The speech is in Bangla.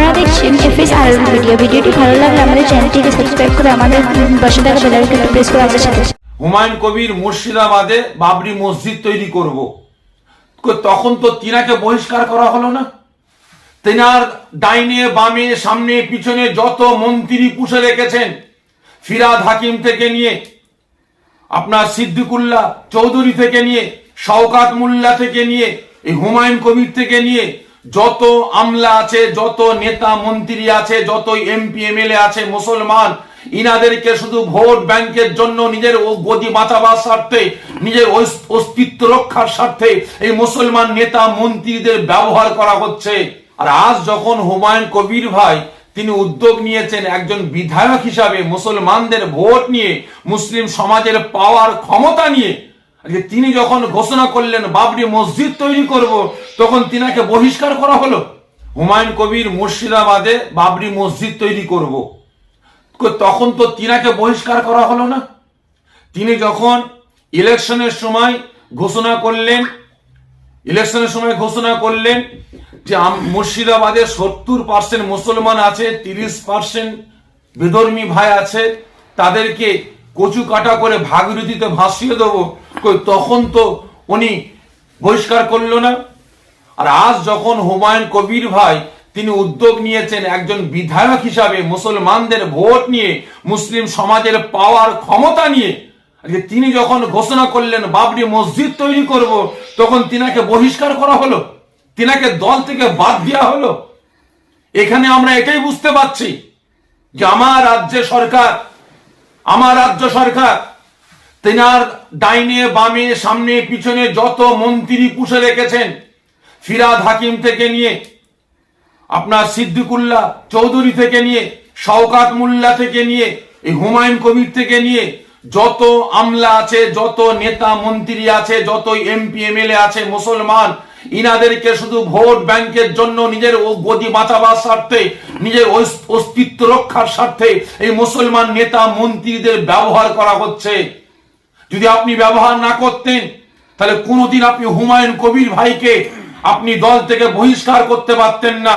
আপনারা দেখছেন এফএস আর ভিডিও ভিডিওটি ভালো লাগলে আমাদের চ্যানেলটিকে সাবস্ক্রাইব করে আমাদের পাশে থাকা বেল আইকনটি প্রেস করে আমাদের সাথে হুমায়ুন কবির মুর্শিদাবাদে বাবরি মসজিদ তৈরি করব। তখন তো তিনাকে বহিষ্কার করা হলো না। তেনার ডাইনে, বামে, সামনে, পিছনে যত মন্ত্রী পুষে রেখেছেন, ফিরাদ হাকিম থেকে নিয়ে, আপনার সিদ্দিকুল্লাহ চৌধুরী থেকে নিয়ে, শওকাত মোল্লা থেকে নিয়ে, এই হুমায়ুন কবির থেকে নিয়ে যত আমলা আছে, যত নেতা মন্ত্রী আছে যত এমপি, এমএলএ আছে, মুসলমান, ইনাদেরকে শুধু ভোট ব্যাংকের জন্য নিজের গদি বাঁচাবার স্বার্থে, নিজের অস্তিত্ব রক্ষার স্বার্থে এই মুসলমান নেতা মন্ত্রীদের ব্যবহার করা হচ্ছে। আর আজ যখন হুমায়ুন কবির ভাই তিনি উদ্যোগ নিয়েছেন একজন বিধায়ক হিসাবে মুসলমানদের ভোট নিয়ে, মুসলিম সমাজের পাওয়ার ক্ষমতা নিয়ে আজকে তিনি যখন ঘোষণা করলেন বাবরি মসজিদ তৈরি করব, তখন তিনাকে বহিষ্কার করা হলো। হুমায়ুন কবির মুর্শিদাবাদে বাবরি মসজিদ তৈরি করব। তখন তো তিনাকে বহিষ্কার করা হলো না। তিনি যখন ইলেকশনের সময় ঘোষণা করলেন, ইলেকশনের সময় ঘোষণা করলেন যে মুর্শিদাবাদে সত্তর পার্সেন্ট মুসলমান আছে, তিরিশ পার্সেন্ট বিধর্মী ভাই আছে, তাদেরকে কচু কাটা করে ভাগীরথীতে ভাসিয়ে দেবো। তখন তো উনি বহিষ্কার করল না? আর আজ যখন হুমায়ুন কবির ভাই তিনি উদ্যোগ নিয়েছেন একজন বিধায়ক হিসাবে মুসলমানদের ভোট নিয়ে, মুসলিম সমাজের পাওয়ার ক্ষমতা নিয়ে, আজকে তিনি যখন ঘোষণা করলেন বাবরি মসজিদ তৈরি করব, তখন তিনাকে বহিষ্কার করা হলো? তিনাকে দল থেকে বাদ দেওয়া হলো? এখানে আমরা এটাই বুঝতে পারছি যে আমার রাজ্যে সরকার, আমার রাজ্য সরকার তেনার ডাইনে, বামে, সামনে, পিছনে যত মন্ত্রী পুষে রেখেছেন, ফিরাদ হাকিম থেকে নিয়ে, আপনার সিদ্দিকুল্লাহ চৌধুরী থেকে নিয়ে, শওকাত মোল্লা থেকে নিয়ে, এই হুমায়ুন কবির থেকে নিয়ে, যত আমলা আছে, যত নেতা মন্ত্রী আছে যত এমপি, এমএলএ আছে, মুসলমান, ইনাদেরকে শুধু ভোট ব্যাংকের জন্য নিজের গদি বাঁচাবার স্বার্থে, নিজের অস্তিত্ব রক্ষার স্বার্থে, এই মুসলমান নেতা মন্ত্রীদের ব্যবহার করা হচ্ছে। যদি আপনি ব্যবহার না করতেন, তাহলে কোনোদিন আপনি হুমায়ুন কবির ভাইকে আপনি দল থেকে বহিষ্কার করতে পারতেন না।